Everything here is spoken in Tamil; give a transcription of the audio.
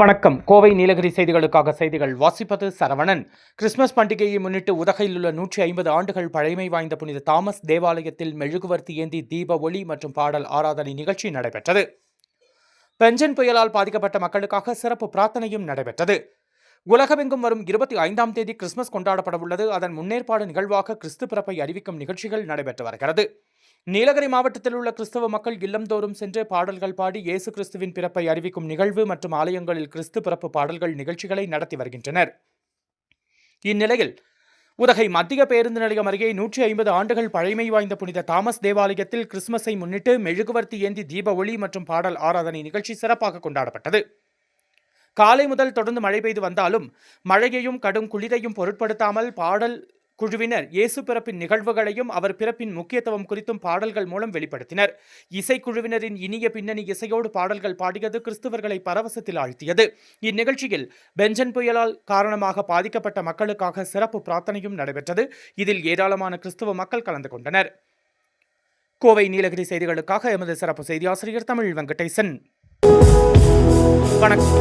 வணக்கம். கோவை நீலகிரி செய்திகளுக்காக செய்திகள் வாசிப்பது சரவணன். கிறிஸ்துமஸ் பண்டிகையை முன்னிட்டு உதகையில் உள்ள நூற்றி ஐம்பது ஆண்டுகள் பழமை வாய்ந்த புனித தாமஸ் தேவாலயத்தில் மெழுகுவர்த்தி ஏந்தி தீப ஒளி மற்றும் பாடல் ஆராதனை நிகழ்ச்சி நடைபெற்றது. பெஞ்சன் புயலால் பாதிக்கப்பட்ட மக்களுக்காக சிறப்பு பிரார்த்தனையும் நடைபெற்றது. உலகமெங்கும் வரும் இருபத்தி ஐந்தாம் தேதி கிறிஸ்துமஸ் கொண்டாடப்படவுள்ளது. அதன் முன்னேற்பாடு நிகழ்வாக கிறிஸ்து பிறப்பை அறிவிக்கும் நிகழ்ச்சிகள் நடைபெற்று வருகிறது. நீலகிரி மாவட்டத்தில் உள்ள கிறிஸ்தவ மக்கள் இல்லந்தோறும் சென்று பாடல்கள் பாடி இயேசு கிறிஸ்துவின் பிறப்பை அறிவிக்கும் நிகழ்வு மற்றும் ஆலயங்களில் கிறிஸ்து பிறப்பு பாடல்கள் நிகழ்ச்சிகளை நடத்தி வருகின்றனர். இந்நிலையில் உதகை மத்திய பேருந்து நிலையம் அருகே நூற்றி ஐம்பது ஆண்டுகள் பழமை வாய்ந்த புனித தாமஸ் தேவாலயத்தில் கிறிஸ்துமஸை முன்னிட்டு மெழுகுவர்த்தி ஏந்தி தீப ஒளி மற்றும் பாடல் ஆராதனை நிகழ்ச்சி சிறப்பாக கொண்டாடப்பட்டது. காலை முதல் தொடர்ந்து மழை பெய்து வந்தாலும் மழையையும் கடும் குளிரையும் பொருட்படுத்தாமல் பாடல் குழுவினர் இயேசு பிறப்பின் நிகழ்வுகளையும் அவர் பிறப்பின் முக்கியத்துவம் குறித்தும் பாடல்கள் மூலம் வெளிப்படுத்தினர். இசைக்குழுவினரின் இனிய பின்னணி இசையோடு பாடல்கள் பாடியது கிறிஸ்துவர்களை பரவசத்தில் ஆழ்த்தியது. இந்நிகழ்ச்சியில் பெஞ்சன் புயலால் காரணமாக பாதிக்கப்பட்ட மக்களுக்காக சிறப்பு பிரார்த்தனையும் நடைபெற்றது. இதில் ஏராளமான கிறிஸ்துவ மக்கள் கலந்து கொண்டனர். கோவை நீலகிரி செய்திகளுக்காக எமது சிறப்பு செய்தி ஆசிரியர் தமிழ் வெங்கடேசன். வணக்கம்.